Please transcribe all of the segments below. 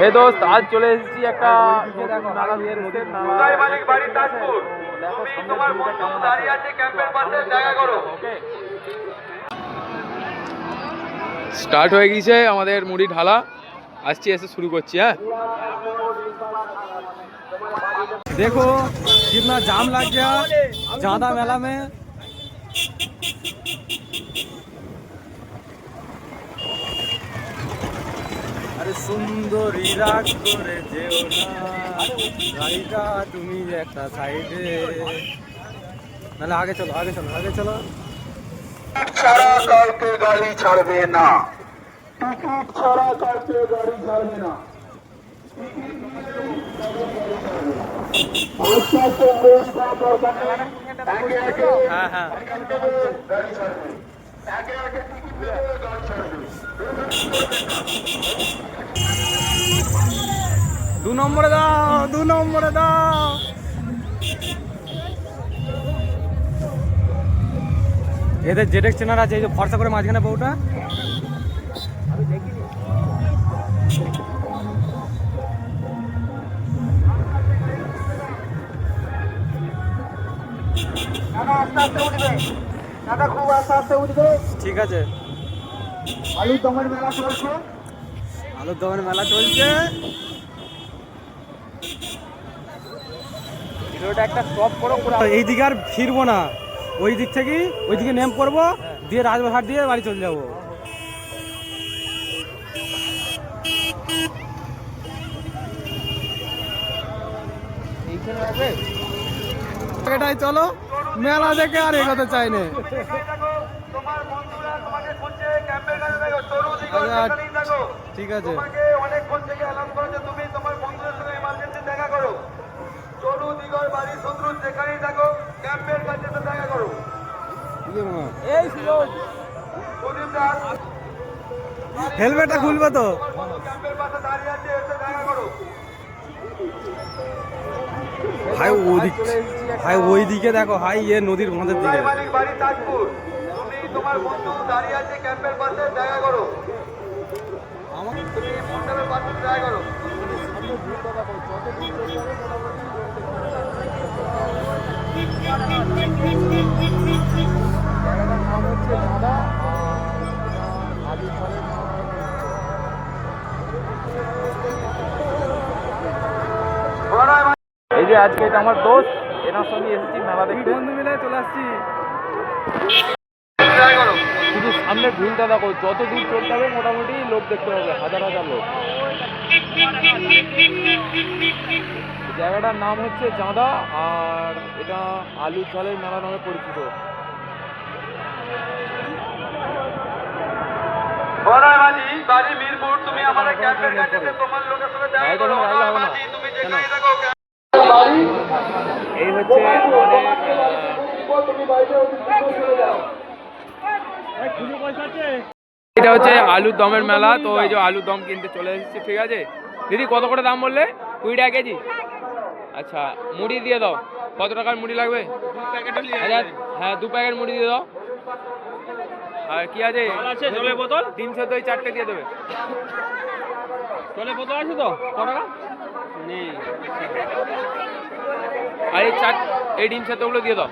হে দোস্ত আজ চলে এসেছি একটা নালা দিয়ে নদীর নালা কোথায় মালিক বাড়ি তাজপুর দেখো তুমি সামনের তোমার ভিউটা বন্ধু কেমন দাঁড়িয়ে আছে ক্যাম্পের পাশে জায়গা করো ওকে স্টার্ট হয়ে গেছে আমাদের মুড়ি ঢালা আসছি এসে শুরু করছি হ্যাঁ देखो कितना जाम लग गया ज्यादा मेला में সুন্দরী রাগ করে যেও না। গাড়িটা তুমি একটা সাইডে নাহলে আগে চলো আগে চলো আগে চলো। ছাড়া কাউকে গাড়ি ছাড়বে না। টিকিট ছাড়া কাউকে গাড়ি ছাড়বে না। হ্যাঁ হ্যাঁ। দু নম্বরে দাও, দু নম্বরে দাও। এদের জেটেক চেনার আছে, এই যে ফর্সা করে মাঝখানে বউটা। আস্তে উঠবে? দাদা খুব আস্তে আস্তে উঠবে। ঠিক আছে। আলু দমের মেলা চলছে। আলুর দমের মেলা চলছে। ভিডিওটা একটা স্টপ করো আর ফিরবো না। ওই দিক থেকে ওই দিকে নেম করব দিয়ে রাজবাহাট দিয়ে বাড়ি চলে যাব। এটাই চলো। মেলা দেখে আর এগোতে চাই না। তোমার বন্ধুরা তোমাকে খুঁজছে ক্যাম্পের কাছে দেখো তরু দিগো আচ্ছা, ঠিক আছে। হেলমেটটা খুলবে তো? ভাই ওদিক ভাই ওই দিকে দেখো ভাই ইয়ে নদীর বাঁধের দিকে। তোমার বন্ধু দাঁড়িয়ে আছে ক্যাম্পের পাশে যে আজকে এটা আমার দোস্ত এনার সঙ্গে এসেছি মেলা দেখতে। বন্ধু মিলে চলে আসছি। শুধু সামনে ভিউটা দেখো যত দূর চলতে হবে মোটামুটি লোক দেখতে হবে হাজার হাজার লোক। জায়গাটার নাম হচ্ছে চাঁদা আর এটা আলু চালের মেলা নামে পরিচিত। বাড়ি মিরপুর তুমি আমাদের ক্যাম্পের কাছে তোমার লোকের সঙ্গে দেখা করো তুমি? থাকো এই হচ্ছে যাও এটা হচ্ছে আলুর দমের মেলা। তো এই যে আলুর দম কিনতে চলে এসেছি ঠিক আছে? দিদি কত করে দাম বললে? কুড়ি টাকা কেজি? আচ্ছা মুড়ি দিয়ে দাও। কত টাকার মুড়ি লাগবে? হ্যাঁ দু প্যাকেট মুড়ি দিয়ে দাও। আর কি আছে জলের বোতল। তিনশো দই চারটে দিয়ে দেবে। জলের বোতল আছে তো? ক টাকা? আর এই চার এই ডিম সেদ্ধগুলো দিয়ে দাও।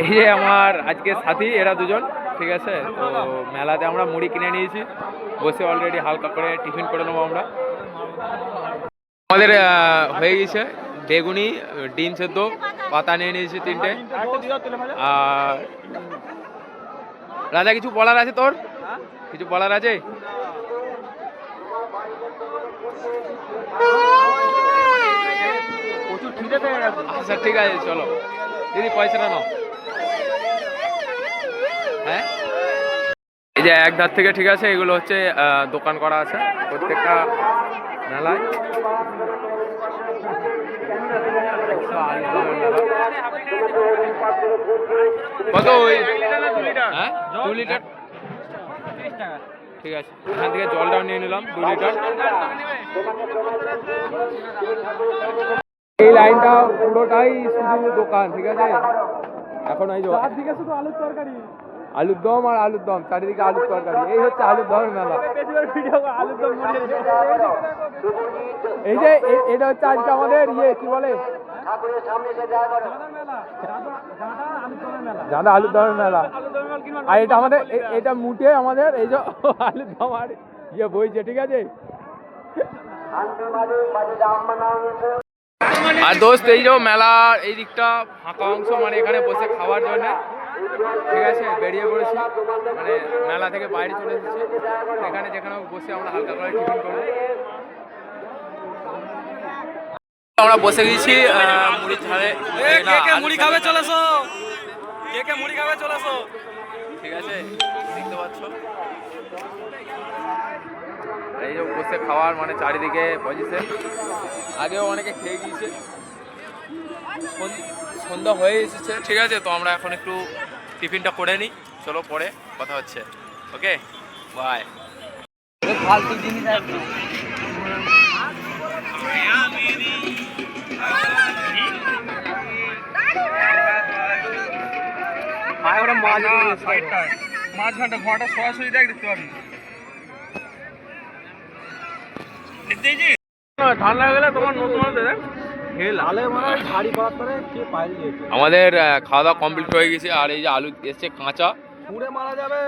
এই যে আমার আজকে সাথী এরা দুজন ঠিক আছে? তো মেলাতে আমরা মুড়ি কিনে নিয়েছি। বসে অলরেডি হালকা করে টিফিন করে নেব আমরা। আমাদের হয়ে গেছে। বেগুনি ডিম সেদ্ধ পাতা নিয়ে নিয়েছি তিনটে। আর রাজা কিছু বলার আছে তোর? কিছু বলার আছে? প্রচুর খিদে পেয়ে গেছে। আচ্ছা ঠিক আছে চলো। দিদি পয়সাটা নাও। হ্যাঁ? এই যে এক ধার থেকে ঠিক আছে এগুলো হচ্ছে দোকান করা আছে। প্রত্যেকটা মেলায়। কত ওই হ্যাঁ? দু লিটার। ঠিক আছে এখান থেকে জলটাও নিয়ে নিলাম দু লিটার। এই লাইনটা পুরোটাই শুধু দোকান ঠিক আছে? এখন এই যে শুধু আলুর তরকারি। আলুর দম আর আলুর দম চারিদিকে আলুর তরকারি। এই হচ্ছে আলুর দমের মেলা। এই যে এটা হচ্ছে আজকে আমাদের ইয়ে কি বলে? ঠাকুরের সামনে এসে দেখা করো। জাদা আলুর দমের মেলা। আর এটা আমাদের এটা মুটে আমাদের এই যে আলুর দম আর ইয়ে বইছে ঠিক আছে? আর দোস্ত এই যে মেলার এই দিকটা ফাঁকা অংশ মানে এখানে বসে খাওয়ার জন্য ঠিক আছে? বেরিয়ে পড়েছি। মানে মেলা থেকে বাইরে চলে এসেছি। এখানে যেখানে বসে আমরা হালকা করে টিফিন করব। আমরা বসে গেছি খাবে চলেছো কে কে মুড়ি খাবে চলেছো ঠিক আছে দেখতে পাচ্ছ? এই যে বসে খাওয়ার মানে চারিদিকে পজিশন আগেও অনেকে খেয়ে গিয়েছে। সন্ধ্যা হয়ে এসেছে। ঠিক আছে তো আমরা এখন একটু টিফিনটা করে নিই। চলো পরে কথা হচ্ছে। ওকে? বাই ফালতু জিনিস আছে মাছ ঘণ্টা ঘণ্টা সরাসরি দেখ দেখতে পাবি। ঠান্ডা গেলে তোমার নতুন দেখ। মানে আমাদের খাওয়া দাওয়া কমপ্লিট হয়ে গেছে আর এই যে আলু এসছে কাঁচা। ছুঁড়ে মারা যাবে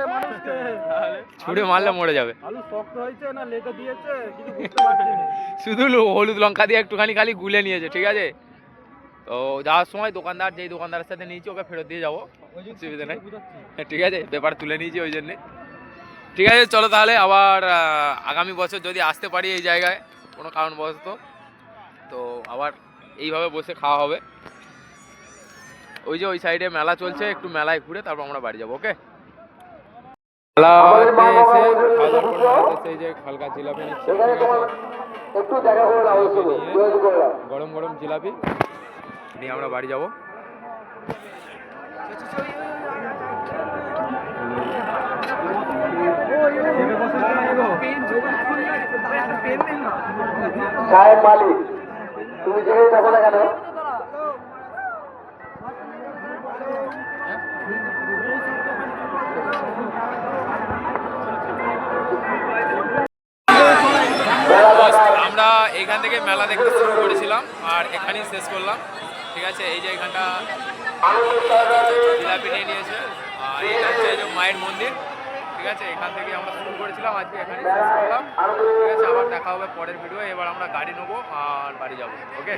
ছুঁড়ে মারলে মরে যাবে। আলু শক্ত হয়েছে না লেগে দিয়েছে কিছু বুঝতে পারছি শুধু হলুদ লঙ্কা দিয়ে একটুখানি খালি গুলে নিয়েছে ঠিক আছে? তো যাওয়ার সময় দোকানদার যেই দোকানদারের সাথে নিয়েছি ওকে ফেরত দিয়ে যাব। অসুবিধা নেই। হ্যাঁ, ঠিক আছে ব্যাপার তুলে নিয়েছি ওই জন্যে। ঠিক আছে চলো তাহলে আবার আগামী বছর যদি আসতে পারি এই জায়গায় কোনো কারণবশত তো আবার এইভাবে বসে খাওয়া হবে। ওই যে ওই সাইডে মেলা চলছে একটু মেলায় ঘুরে তারপর আমরা বাড়ি যাব ওকে? মেলাতে এসে যে হালকা জিলাপি নিচ্ছি। গরম গরম জিলাপি। নিয়ে আমরা বাড়ি যাব। সাহেব মালিক তুমি যেখানে থাকো না কেন? আমরা এখান থেকে মেলা দেখতে শুরু করেছিলাম আর এখানেই শেষ করলাম। ঠিক আছে, এই যে এখানটা জিলাপি নিয়ে নিয়েছে। আর এটা হচ্ছে মায়ের মন্দির, ঠিক আছে, এখান থেকে আমরা শুরু করেছিলাম, আজকে এখানে শেষ করলাম। ঠিক আছে, আবার দেখা হবে পরের ভিডিও এবার আমরা গাড়ি নেব আর বাড়ি যাব ওকে